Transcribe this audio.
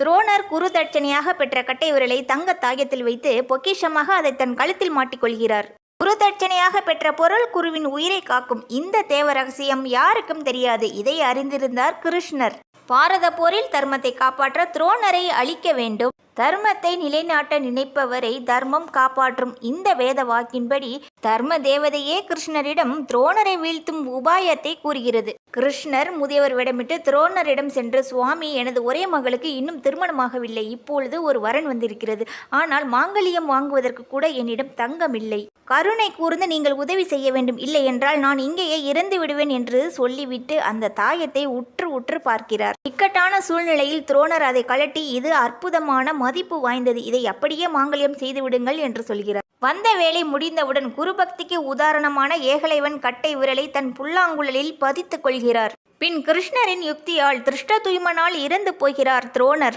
துரோணர் குரு தட்சணையாக பெற்ற கட்டை விரலை தங்க தாயத்தில் வைத்து பொக்கிஷமாக அதை தன் கழுத்தில் மாட்டிக்கொள்கிறார். குரு தட்சணையாக பெற்ற பொருள் குருவின் உயிரை காக்கும் இந்த தேவ ரகசியம் யாருக்கும் தெரியாது. இதை அறிந்திருந்தார் கிருஷ்ணர். பாரத போரில் தர்மத்தை காப்பாற்ற துரோணரை அழிக்க வேண்டும். தர்மத்தை நிலைநாட்ட நினைப்பவரை தர்மம் காப்பாற்றும் இந்த வேத வாக்கின்படி தர்ம தேவதையே கிருஷ்ணரிடம் துரோணரை வீழ்த்தும் உபாயத்தை கூறுகிறது. கிருஷ்ணர் முதியவர் விடமிட்டு துரோணரிடம் சென்று சுவாமி எனது ஒரே மகளுக்கு இன்னும் திருமணமாகவில்லை. இப்பொழுது ஒரு வரன் வந்திருக்கிறது. ஆனால் மாங்கல்யம் வாங்குவதற்கு கூட என்னிடம் தங்கமில்லை. கருணை கூர்ந்து நீங்கள் உதவி செய்ய வேண்டும். இல்லை என்றால் நான் இங்கேயே இறந்து விடுவேன் என்று சொல்லிவிட்டு அந்த தாயத்தை உற்று உற்று பார்க்கிறார். இக்கட்டான சூழ்நிலையில் துரோணர் அதை கழட்டி இது அற்புதமான மதிப்பு வாய்ந்தது. இதை அப்படியே மாங்கல்யம் செய்து விடுங்கள் என்று சொல்கிறார். வந்த வேலை முடிந்தவுடன் குருபக்திக்கு உதாரணமான ஏகலைவன் கட்டை விரலை தன் புல்லாங்குழலில் பதித்துக் கொள்கிறார். பின் கிருஷ்ணரின் யுக்தியால் திருஷ்ட துய்மனால் இறந்து போகிறார் துரோணர்.